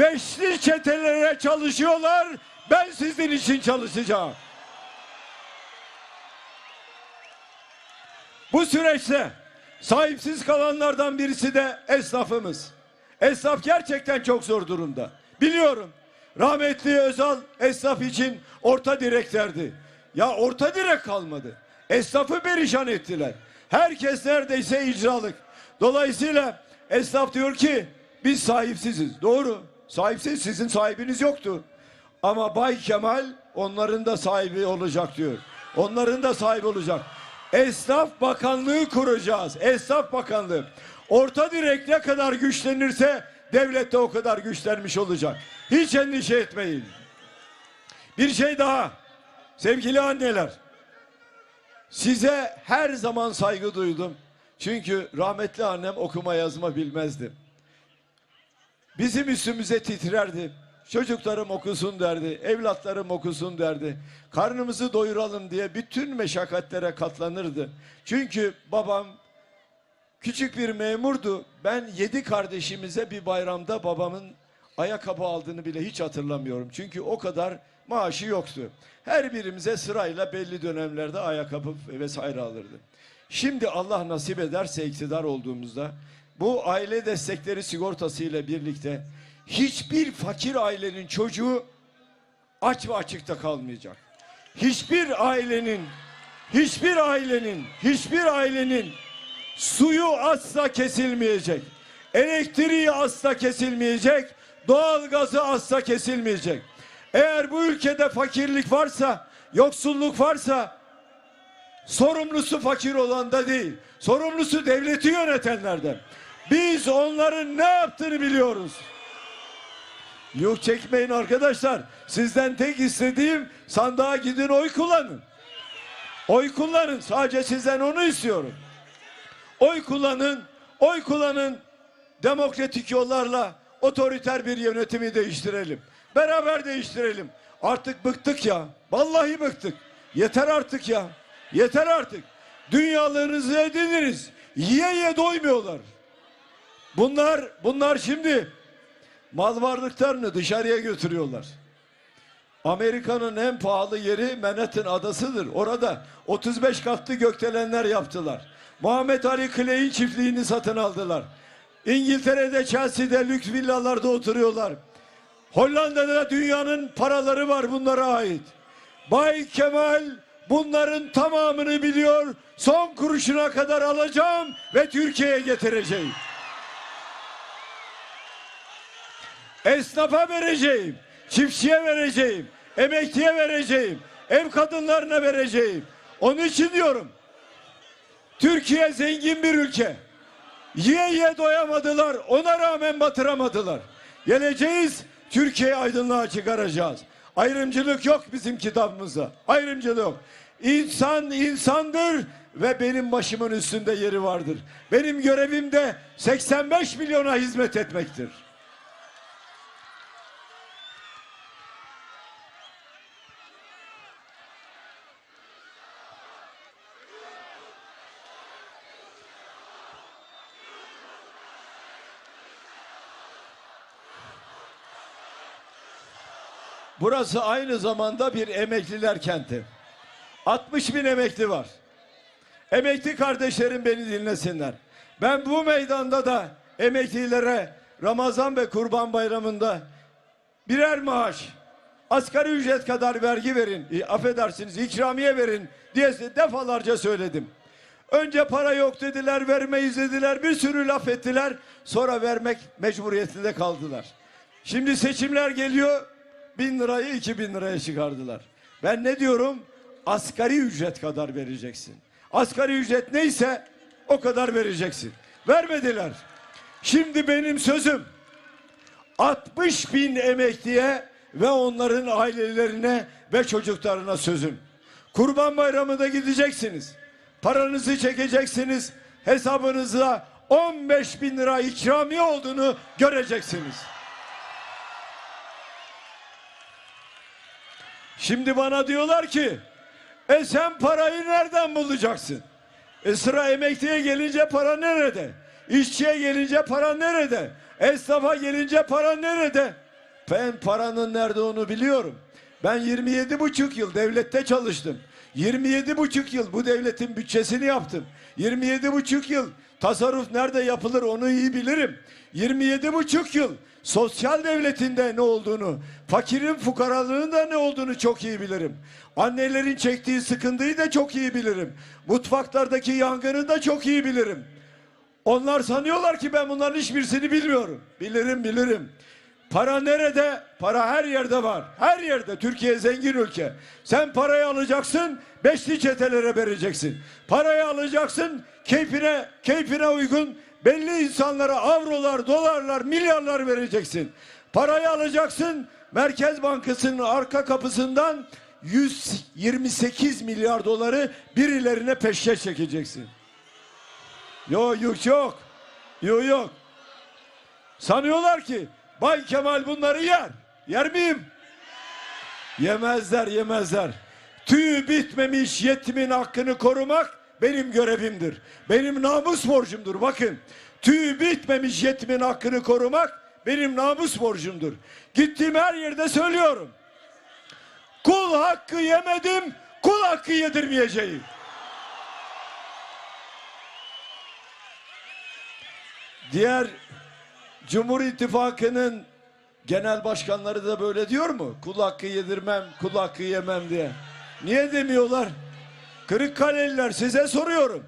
beşli çetelere çalışıyorlar. Ben sizin için çalışacağım. Bu süreçte sahipsiz kalanlardan birisi de esnafımız. Esnaf gerçekten çok zor durumda. Biliyorum. Rahmetli Özal esnaf için orta direklerdi. Ya orta direk kalmadı. Esnafı perişan ettiler. Herkes neredeyse icralık. Dolayısıyla esnaf diyor ki biz sahipsiziz. Doğru. Sahipsiz sizin sahibiniz yoktu. Ama Bay Kemal onların da sahibi olacak diyor. Onların da sahibi olacak. Esnaf Bakanlığı kuracağız. Esnaf Bakanlığı. Orta direk ne kadar güçlenirse devlet de o kadar güçlenmiş olacak. Hiç endişe etmeyin. Bir şey daha. Sevgili anneler. Size her zaman saygı duydum. Çünkü rahmetli annem okuma yazma bilmezdi. Bizim üstümüze titrerdi. Çocuklarım okusun derdi, evlatlarım okusun derdi. Karnımızı doyuralım diye bütün meşakkatlere katlanırdı. Çünkü babam küçük bir memurdu. Ben yedi kardeşimize bir bayramda babamın ayakkabı aldığını bile hiç hatırlamıyorum. Çünkü o kadar maaşı yoktu. Her birimize sırayla belli dönemlerde ayakkabı vesaire alırdı. Şimdi Allah nasip ederse iktidar olduğumuzda bu aile destekleri sigortası ile birlikte hiçbir fakir ailenin çocuğu aç ve açıkta kalmayacak. Hiçbir ailenin hiçbir ailenin hiçbir ailenin suyu asla kesilmeyecek. Elektriği asla kesilmeyecek. Doğalgazı asla kesilmeyecek. Eğer bu ülkede fakirlik varsa, yoksulluk varsa sorumlusu fakir olan da değil. Sorumlusu devleti yönetenlerden. Biz onların ne yaptığını biliyoruz. Yok çekmeyin arkadaşlar. Sizden tek istediğim sandığa gidin oy kullanın. Oy kullanın. Sadece sizden onu istiyorum. Oy kullanın. Oy kullanın. Demokratik yollarla otoriter bir yönetimi değiştirelim. Beraber değiştirelim. Artık bıktık ya. Vallahi bıktık. Yeter artık ya. Yeter artık. Dünyalarınızı ediniriz. Yiye yiye doymuyorlar. Bunlar bunlar şimdi mal varlıklarını dışarıya götürüyorlar. Amerika'nın en pahalı yeri Manhattan adasıdır. Orada 35 katlı gökdelenler yaptılar. Muhammed Ali Clay'in çiftliğini satın aldılar. İngiltere'de Chelsea'de lüks villalarda oturuyorlar. Hollanda'da dünyanın paraları var bunlara ait. Bay Kemal bunların tamamını biliyor. Son kuruşuna kadar alacağım ve Türkiye'ye getireceğim. Esnafa vereceğim, çiftçiye vereceğim, emekliye vereceğim, ev kadınlarına vereceğim. Onun için diyorum. Türkiye zengin bir ülke. Yiye yiye doyamadılar, ona rağmen batıramadılar. Geleceğiz, Türkiye'yi aydınlığa çıkaracağız. Ayrımcılık yok bizim kitabımızda. Ayrımcılık. İnsan insandır ve benim başımın üstünde yeri vardır. Benim görevim de 85 milyona hizmet etmektir. Burası aynı zamanda bir emekliler kenti. 60 bin emekli var. Emekli kardeşlerim beni dinlesinler. Ben bu meydanda da emeklilere Ramazan ve Kurban Bayramı'nda birer maaş, asgari ücret kadar vergi verin, e, affedersiniz ikramiye verin diye defalarca söyledim. Önce para yok dediler, vermeyiz dediler, bir sürü laf ettiler. Sonra vermek mecburiyetinde kaldılar. Şimdi seçimler geliyor, bin lirayı iki bin liraya çıkardılar. Ben ne diyorum? Asgari ücret kadar vereceksin. Asgari ücret neyse o kadar vereceksin. Vermediler. Şimdi benim sözüm 60 bin emekliye ve onların ailelerine ve çocuklarına sözüm. Kurban Bayramı'da gideceksiniz. Paranızı çekeceksiniz. Hesabınıza 15 bin lira ikramiye olduğunu göreceksiniz. Şimdi bana diyorlar ki e sen parayı nereden bulacaksın? E sıra emekliye gelince para nerede? İşçiye gelince para nerede? Esnafa gelince para nerede? Ben paranın nerede onu biliyorum. Ben 27 buçuk yıl devlette çalıştım. 27 buçuk yıl bu devletin bütçesini yaptım. 27 buçuk yıl tasarruf nerede yapılır onu iyi bilirim. 27 buçuk yıl sosyal devletinde ne olduğunu, fakirin fukaralığın da ne olduğunu çok iyi bilirim. Annelerin çektiği sıkıntıyı da çok iyi bilirim. Mutfaklardaki yangını da çok iyi bilirim. Onlar sanıyorlar ki ben bunların hiçbirisini bilmiyorum. Bilirim bilirim. Para nerede? Para her yerde var. Her yerde. Türkiye zengin ülke. Sen parayı alacaksın, beşli çetelere vereceksin. Parayı alacaksın, keyfine, keyfine uygun belli insanlara avrolar, dolarlar, milyarlar vereceksin. Parayı alacaksın, Merkez Bankası'nın arka kapısından 128 milyar doları birilerine peşkeş çekeceksin. Yok yok yok. Yok yok. Sanıyorlar ki Bay Kemal bunları yer. Yer miyim? Yemezler yemezler. Tüyü bitmemiş yetimin hakkını korumak benim görevimdir. Benim namus borcumdur. Bakın tüyü bitmemiş yetimin hakkını korumak benim namus borcumdur. Gittiğim her yerde söylüyorum. Kul hakkı yemedim, kul hakkı yedirmeyeceğim. Diğer Cumhur İttifakı'nın genel başkanları da böyle diyor mu? Kul hakkı yedirmem, kul hakkı yemem diye. Niye demiyorlar? Kırıkkaleliler size soruyorum.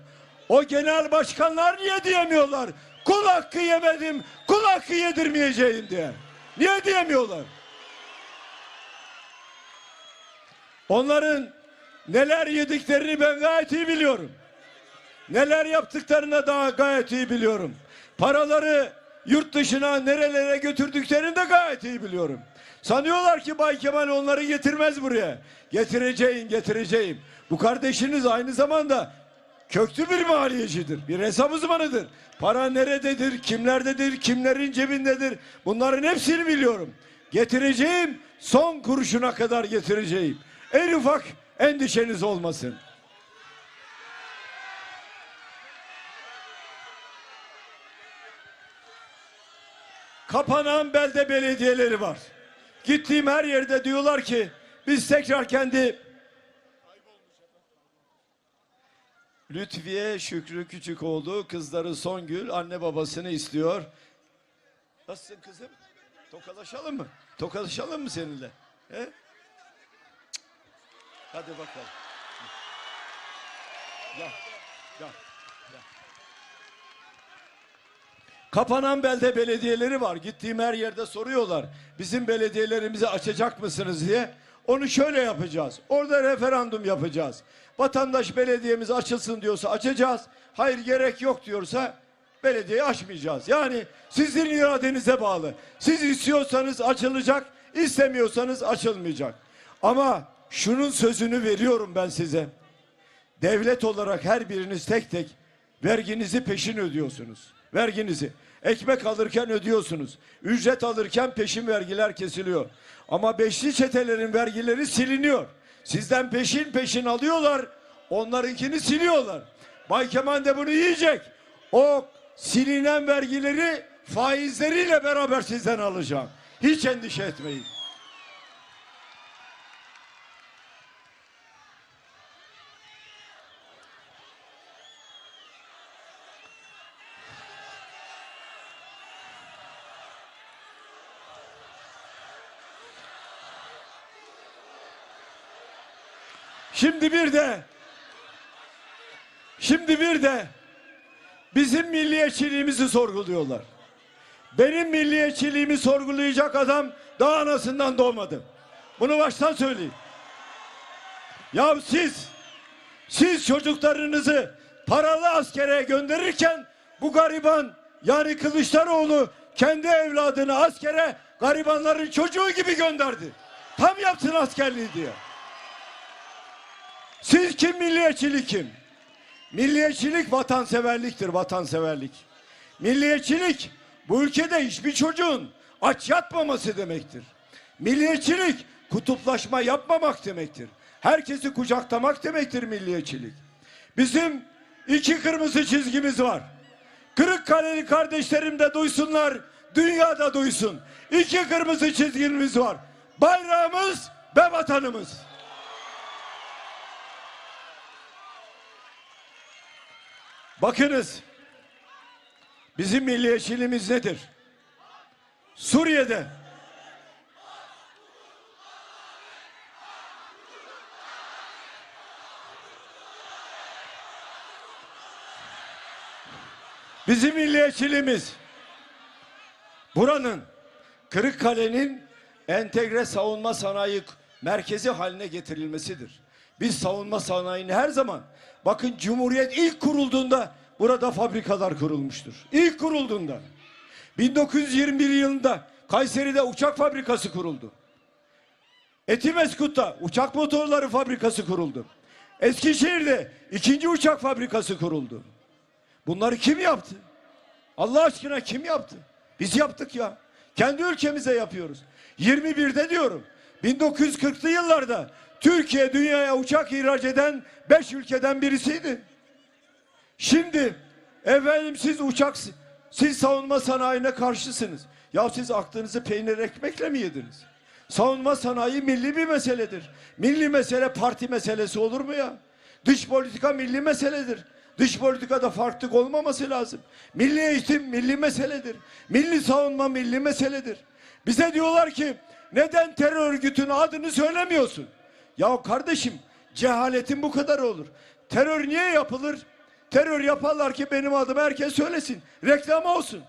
O genel başkanlar niye diyemiyorlar? Kul hakkı yemedim, kul hakkı yedirmeyeceğim diye. Niye diyemiyorlar? Onların neler yediklerini ben gayet iyi biliyorum. Neler yaptıklarını da gayet iyi biliyorum. Paraları yurt dışına nerelere götürdüklerini de gayet iyi biliyorum. Sanıyorlar ki Bay Kemal onları getirmez buraya. Getireceğim, getireceğim. Bu kardeşiniz aynı zamanda köklü bir maliyecidir. Bir hesap uzmanıdır. Para nerededir, kimlerdedir, kimlerin cebindedir. Bunların hepsini biliyorum. Getireceğim, son kuruşuna kadar getireceğim. En ufak endişeniz olmasın. Kapanan belde belediyeleri var. Gittiğim her yerde diyorlar ki biz tekrar kendi Lütfiye Şükrü Küçükoğlu kızları Songül anne babasını istiyor. Nasılsın kızım? Tokalaşalım mı? Tokalaşalım mı seninle? He? Hadi bakalım. Gel. Gel. Kapanan belde belediyeleri var. Gittiğim her yerde soruyorlar. Bizim belediyelerimizi açacak mısınız diye. Onu şöyle yapacağız. Orada referandum yapacağız. Vatandaş belediyemiz açılsın diyorsa açacağız. Hayır gerek yok diyorsa belediyeyi açmayacağız. Yani sizin iradenize bağlı. Siz istiyorsanız açılacak, istemiyorsanız açılmayacak. Ama şunun sözünü veriyorum ben size. Devlet olarak her biriniz tek tek verginizi peşin ödüyorsunuz. Verginizi. Ekmek alırken ödüyorsunuz. Ücret alırken peşin vergiler kesiliyor. Ama beşli çetelerin vergileri siliniyor. Sizden peşin peşin alıyorlar. Onlarınkini siliyorlar. Bay Kemal de bunu yiyecek. O silinen vergileri faizleriyle beraber sizden alacağım. Hiç endişe etmeyin. Şimdi bir de şimdi bir de bizim milliyetçiliğimizi sorguluyorlar. Benim milliyetçiliğimi sorgulayacak adam daha anasından doğmadı. Bunu baştan söyleyeyim. Ya siz siz çocuklarınızı paralı askere gönderirken bu gariban yani Kılıçdaroğlu kendi evladını askere garibanların çocuğu gibi gönderdi. Tam yapsın askerliği diye. Siz kim milliyetçilik kim? Milliyetçilik vatanseverliktir vatanseverlik. Milliyetçilik bu ülkede hiçbir çocuğun aç yatmaması demektir. Milliyetçilik kutuplaşma yapmamak demektir. Herkesi kucaklamak demektir milliyetçilik. Bizim iki kırmızı çizgimiz var. Kırıkkaleli kardeşlerim de duysunlar, dünyada duysun. iki kırmızı çizgimiz var. Bayrağımız ve vatanımız. Bakınız. Bizim milliyetçiliğimiz nedir? Suriye'de Bizim milliyetçiliğimiz buranın Kırıkkale'nin entegre savunma sanayi merkezi haline getirilmesidir. Biz savunma sanayini her zaman bakın Cumhuriyet ilk kurulduğunda burada fabrikalar kurulmuştur. İlk kurulduğunda 1921 yılında Kayseri'de uçak fabrikası kuruldu. Etimeskut'ta uçak motorları fabrikası kuruldu. Eskişehir'de ikinci uçak fabrikası kuruldu. Bunları kim yaptı? Allah aşkına kim yaptı? Biz yaptık ya. Kendi ülkemize yapıyoruz. 21'de diyorum. 1940'lı yıllarda Türkiye dünyaya uçak ihraç eden 5 ülkeden birisiydi. Şimdi efendim siz uçak siz savunma sanayine karşısınız. Ya siz aklınızı peynir ekmekle mi yediniz? Savunma sanayi milli bir meseledir. Milli mesele parti meselesi olur mu ya? Dış politika milli meseledir. Dış politikada farklılık olmaması lazım. Milli eğitim milli meseledir. Milli savunma milli meseledir. Bize diyorlar ki neden terör örgütünün adını söylemiyorsun? Ya kardeşim cehaletin bu kadar olur. Terör niye yapılır? Terör yaparlar ki benim adım herkes söylesin. Reklam olsun.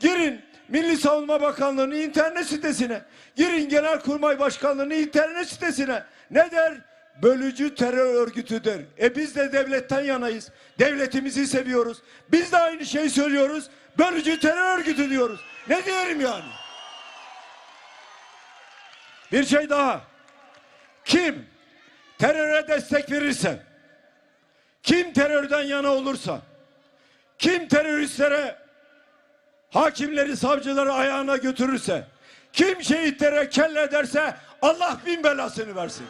Girin Milli Savunma Bakanlığı'nın internet sitesine. Girin Genelkurmay Başkanlığı'nın internet sitesine. Ne der? Bölücü terör örgütüdür. E biz de devletten yanayız. Devletimizi seviyoruz. Biz de aynı şeyi söylüyoruz. Bölücü terör örgütü diyoruz. Ne diyelim yani? Bir şey daha. Kim teröre destek verirse, kim terörden yana olursa, kim teröristlere hakimleri, savcıları ayağına götürürse, kim şehitlere kelle ederse Allah bin belasını versin.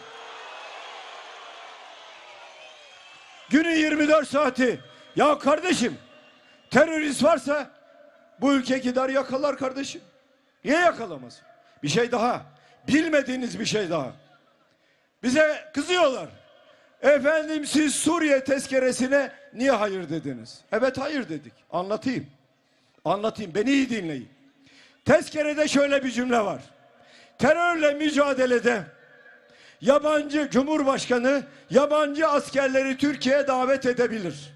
Günün 24 saati. Ya kardeşim terörist varsa bu ülke gider yakalar kardeşim. Niye yakalamaz? Bir şey daha. Bilmediğiniz bir şey daha. Bize kızıyorlar. Efendim siz Suriye tezkeresine niye hayır dediniz? Evet hayır dedik. Anlatayım. Anlatayım. Beni iyi dinleyin. Tezkerede şöyle bir cümle var. Terörle mücadelede yabancı cumhurbaşkanı yabancı askerleri Türkiye'ye davet edebilir.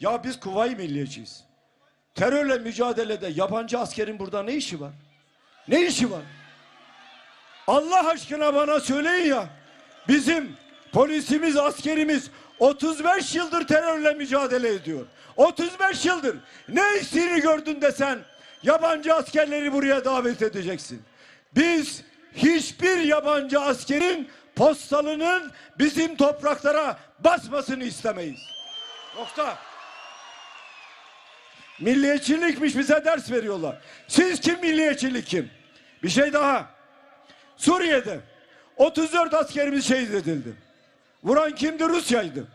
Ya biz Kuvayi Milliyeciyiz. Terörle mücadelede yabancı askerin burada ne işi var? Ne işi var? Allah aşkına bana söyleyin ya. Bizim polisimiz, askerimiz 35 yıldır terörle mücadele ediyor. 35 yıldır. Ne eksiğini gördün de sen yabancı askerleri buraya davet edeceksin. Biz hiçbir yabancı askerin postalının bizim topraklara basmasını istemeyiz. Nokta. Milliyetçilikmiş bize ders veriyorlar. Siz kim milliyetçilik kim? Bir şey daha. Suriye'de 34 askerimiz şehit edildi. Vuran kimdi? Rusya'ydı.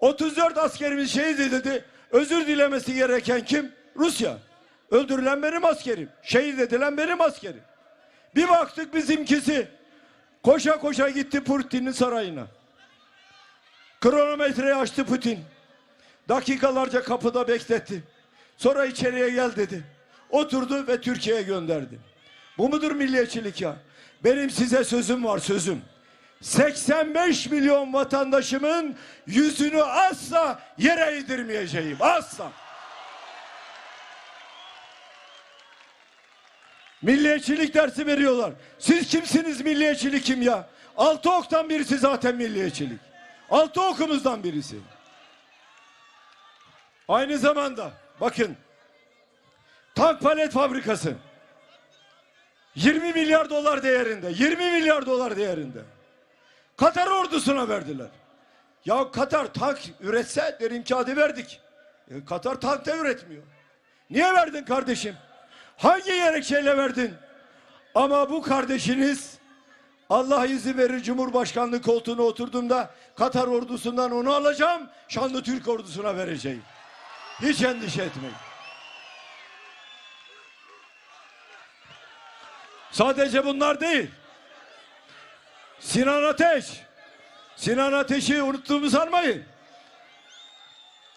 34 askerimiz şehit edildi. Özür dilemesi gereken kim? Rusya. Öldürülen benim askerim. Şehit edilen benim askerim. Bir baktık bizimkisi koşa koşa gitti Putin'in sarayına. Kronometreyi açtı Putin. Dakikalarca kapıda bekletti. Sonra içeriye gel dedi. Oturdu ve Türkiye'ye gönderdi. Bu mudur milliyetçilik ya? Benim size sözüm var sözüm. 85 milyon vatandaşımın yüzünü asla yere eğdirmeyeceğim. Asla. Milliyetçilik dersi veriyorlar. Siz kimsiniz milliyetçilik kim ya? Altı oktan birisi zaten milliyetçilik. Altı okumuzdan birisi. Aynı zamanda bakın tank palet fabrikası 20 milyar dolar değerinde 20 milyar dolar değerinde Katar ordusuna verdiler. Ya Katar tank üretse derim ki hadi verdik. E, Katar tank da üretmiyor. Niye verdin kardeşim? Hangi gerekçeyle verdin? Ama bu kardeşiniz Allah izin verir Cumhurbaşkanlığı koltuğuna oturduğumda Katar ordusundan onu alacağım. Şanlı Türk ordusuna vereceğim. Hiç endişe etmeyin. Sadece bunlar değil. Sinan Ateş. Sinan Ateş'i unuttuğumu sanmayın.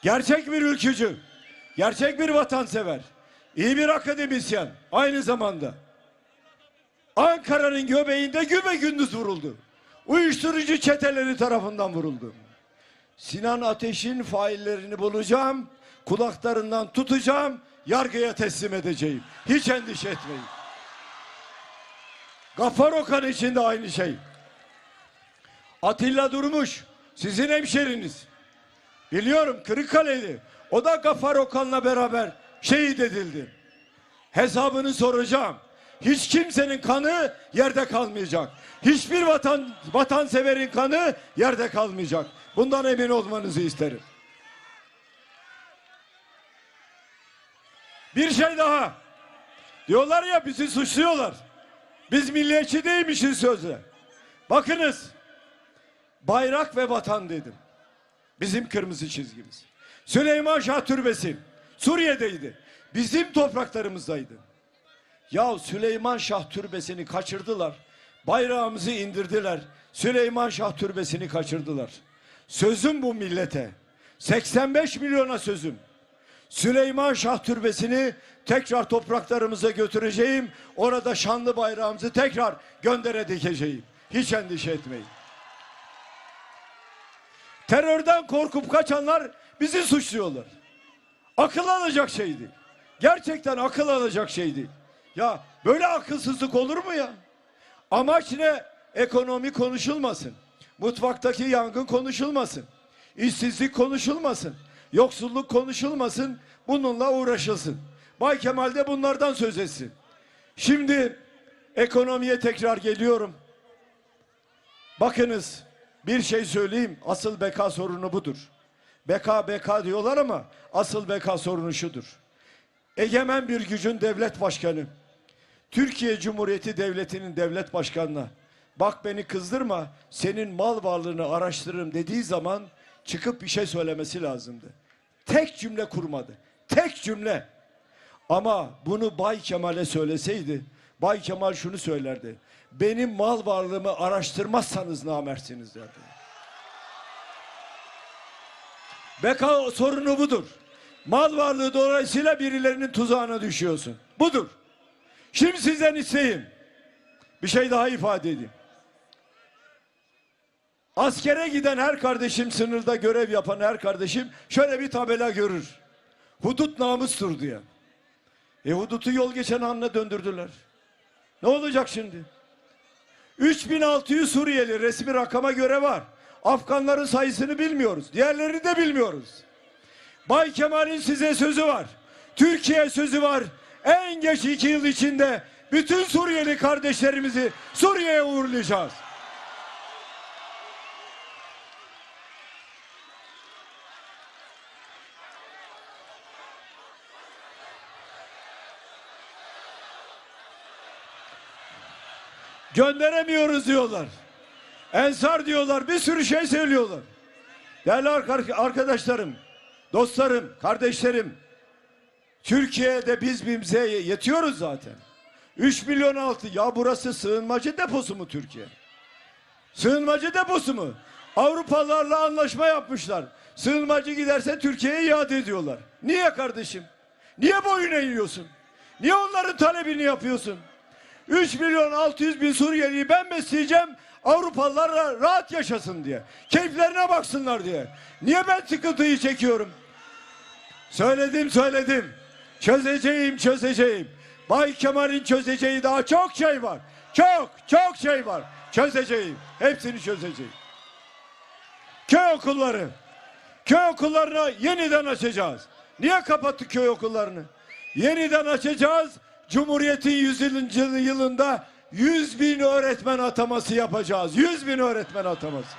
Gerçek bir ülkücü. Gerçek bir vatansever. iyi bir akademisyen. Aynı zamanda. Ankara'nın göbeğinde gübe gündüz vuruldu. Uyuşturucu çeteleri tarafından vuruldu. Sinan Ateş'in faillerini bulacağım, kulaklarından tutacağım, yargıya teslim edeceğim. Hiç endişe etmeyin. Gaffar Okan için de aynı şey. Atilla Durmuş, sizin hemşeriniz. Biliyorum Kırıkkale'li. O da Gaffar Okan'la beraber şehit edildi. Hesabını soracağım. Hiç kimsenin kanı yerde kalmayacak. Hiçbir vatan vatanseverin kanı yerde kalmayacak. Bundan emin olmanızı isterim. Bir şey daha. Diyorlar ya bizi suçluyorlar. Biz milliyetçi değilmişiz sözle. Bakınız. Bayrak ve vatan dedim. Bizim kırmızı çizgimiz. Süleyman Şah Türbesi Suriye'deydi. Bizim topraklarımızdaydı. Ya Süleyman Şah Türbesi'ni kaçırdılar. Bayrağımızı indirdiler. Süleyman Şah Türbesi'ni kaçırdılar. Sözüm bu millete. 85 milyona sözüm. Süleyman Şah Türbesi'ni tekrar topraklarımıza götüreceğim. Orada şanlı bayrağımızı tekrar göndere dikeceğim. Hiç endişe etmeyin. Terörden korkup kaçanlar bizi suçluyorlar. Akıl alacak şey değil. Gerçekten akıl alacak şey değil. Ya böyle akılsızlık olur mu ya? Amaç ne? Ekonomi konuşulmasın. Mutfaktaki yangın konuşulmasın. İşsizlik konuşulmasın. Yoksulluk konuşulmasın. Bununla uğraşılsın. Bay Kemal de bunlardan söz etsin. Şimdi ekonomiye tekrar geliyorum. Bakınız bir şey söyleyeyim. Asıl beka sorunu budur. Beka beka diyorlar ama asıl beka sorunu şudur. Egemen bir gücün devlet başkanı. Türkiye Cumhuriyeti Devleti'nin devlet başkanına bak beni kızdırma senin mal varlığını araştırırım dediği zaman çıkıp bir şey söylemesi lazımdı. Tek cümle kurmadı. Tek cümle. Ama bunu Bay Kemal'e söyleseydi Bay Kemal şunu söylerdi. Benim mal varlığımı araştırmazsanız namersiniz derdi. Beka sorunu budur. Mal varlığı dolayısıyla birilerinin tuzağına düşüyorsun. Budur. Şimdi sizden isteyeyim. Bir şey daha ifade edeyim. Askere giden her kardeşim, sınırda görev yapan her kardeşim şöyle bir tabela görür. Hudut namustur diye. E yol geçen anla döndürdüler. Ne olacak şimdi? 3600 Suriyeli resmi rakama göre var. Afganların sayısını bilmiyoruz. Diğerlerini de bilmiyoruz. Bay Kemal'in size sözü var. Türkiye sözü var. En geç iki yıl içinde bütün Suriyeli kardeşlerimizi Suriye'ye uğurlayacağız. Gönderemiyoruz diyorlar. Ensar diyorlar. Bir sürü şey söylüyorlar. Değerli arka- arkadaşlarım, dostlarım, kardeşlerim. Türkiye'de biz bize yetiyoruz zaten. 3 milyon altı. Ya burası sığınmacı deposu mu Türkiye? Sığınmacı deposu mu? Avrupalılarla anlaşma yapmışlar. Sığınmacı giderse Türkiye'ye iade ediyorlar. Niye kardeşim? Niye boyun eğiyorsun? Niye onların talebini yapıyorsun? 3 milyon 600 bin Suriyeliyi ben besleyeceğim. Avrupalılar ra- rahat yaşasın diye. Keyiflerine baksınlar diye. Niye ben sıkıntıyı çekiyorum? Söyledim söyledim. Çözeceğim çözeceğim. Bay Kemal'in çözeceği daha çok şey var. Çok çok şey var. Çözeceğim. Hepsini çözeceğim. Köy okulları. Köy okullarını yeniden açacağız. Niye kapattık köy okullarını? Yeniden açacağız. Cumhuriyet'in 100. yılında 100 bin öğretmen ataması yapacağız. 100 bin öğretmen ataması.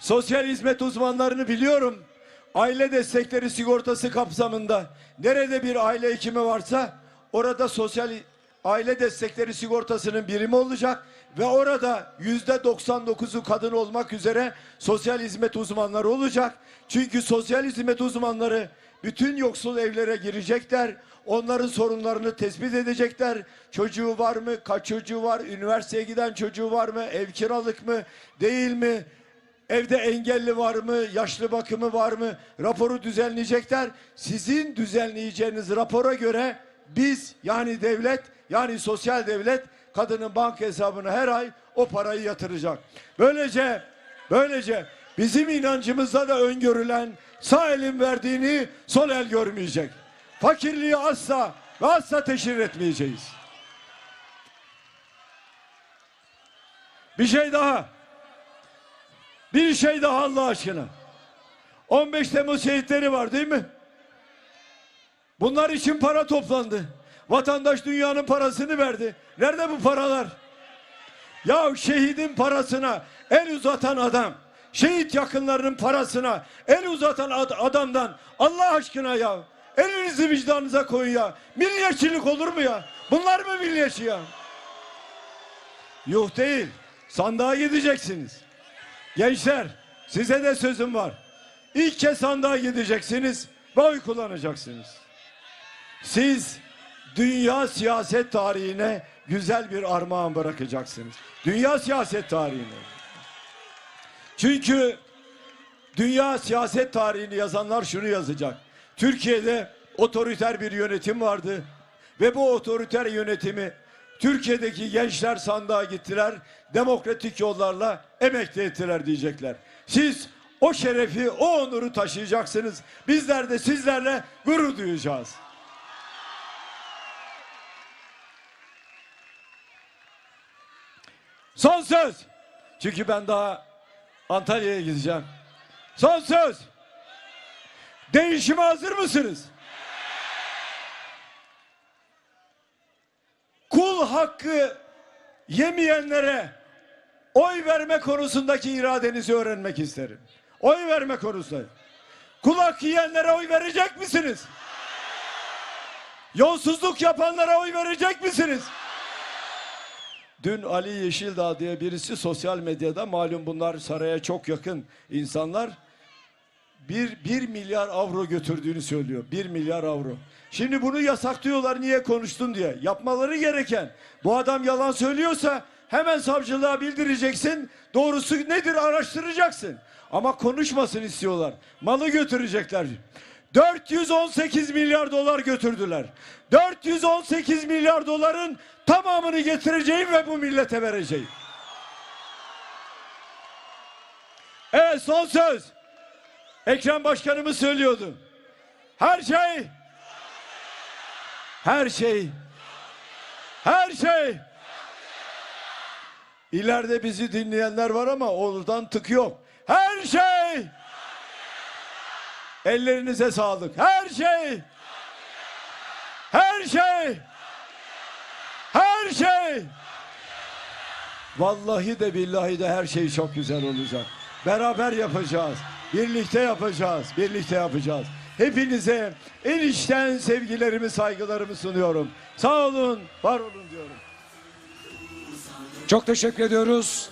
Sosyal hizmet uzmanlarını biliyorum. Aile destekleri sigortası kapsamında nerede bir aile hekimi varsa orada sosyal aile destekleri sigortasının birimi olacak ve orada yüzde 99'u kadın olmak üzere sosyal hizmet uzmanları olacak. Çünkü sosyal hizmet uzmanları bütün yoksul evlere girecekler. Onların sorunlarını tespit edecekler. Çocuğu var mı? Kaç çocuğu var? Üniversiteye giden çocuğu var mı? Ev kiralık mı? Değil mi? Evde engelli var mı? Yaşlı bakımı var mı? Raporu düzenleyecekler. Sizin düzenleyeceğiniz rapora göre biz yani devlet yani sosyal devlet kadının banka hesabına her ay o parayı yatıracak. Böylece böylece bizim inancımızda da öngörülen sağ elin verdiğini sol el görmeyecek. Fakirliği asla ve asla teşhir etmeyeceğiz. Bir şey daha. Bir şey daha Allah aşkına. 15 Temmuz şehitleri var değil mi? Bunlar için para toplandı. Vatandaş dünyanın parasını verdi. Nerede bu paralar? Ya şehidin parasına el uzatan adam, şehit yakınlarının parasına el uzatan ad- adamdan Allah aşkına ya elinizi vicdanınıza koyun ya. Milliyetçilik olur mu ya? Bunlar mı milliyetçi ya? Yuh değil. Sandığa gideceksiniz. Gençler size de sözüm var. İlk kez sandığa gideceksiniz ve oy kullanacaksınız. Siz dünya siyaset tarihine güzel bir armağan bırakacaksınız. Dünya siyaset tarihine. Çünkü dünya siyaset tarihini yazanlar şunu yazacak. Türkiye'de otoriter bir yönetim vardı ve bu otoriter yönetimi Türkiye'deki gençler sandığa gittiler, demokratik yollarla emekli ettiler diyecekler. Siz o şerefi, o onuru taşıyacaksınız. Bizler de sizlerle gurur duyacağız. Son söz. Çünkü ben daha Antalya'ya gideceğim. Son söz. Değişime hazır mısınız? Kul hakkı yemeyenlere oy verme konusundaki iradenizi öğrenmek isterim. Oy verme konusunda. Kul hakkı yiyenlere oy verecek misiniz? Yolsuzluk yapanlara oy verecek misiniz? Dün Ali Yeşildağ diye birisi sosyal medyada malum bunlar saraya çok yakın insanlar bir, bir milyar avro götürdüğünü söylüyor. Bir milyar avro. Şimdi bunu yasaklıyorlar niye konuştun diye. Yapmaları gereken bu adam yalan söylüyorsa hemen savcılığa bildireceksin. Doğrusu nedir araştıracaksın. Ama konuşmasın istiyorlar. Malı götürecekler. 418 milyar dolar götürdüler. 418 milyar doların tamamını getireceğim ve bu millete vereceğim. Evet son söz. Ekrem Başkanımız söylüyordu. Her şey her şey her şey İleride bizi dinleyenler var ama oradan tık yok. Her şey Ellerinize sağlık. Her şey her şey her şey Vallahi de billahi de her şey çok güzel olacak. Beraber yapacağız. Birlikte yapacağız. Birlikte yapacağız. Hepinize en içten sevgilerimi, saygılarımı sunuyorum. Sağ olun, var olun diyorum. Çok teşekkür ediyoruz.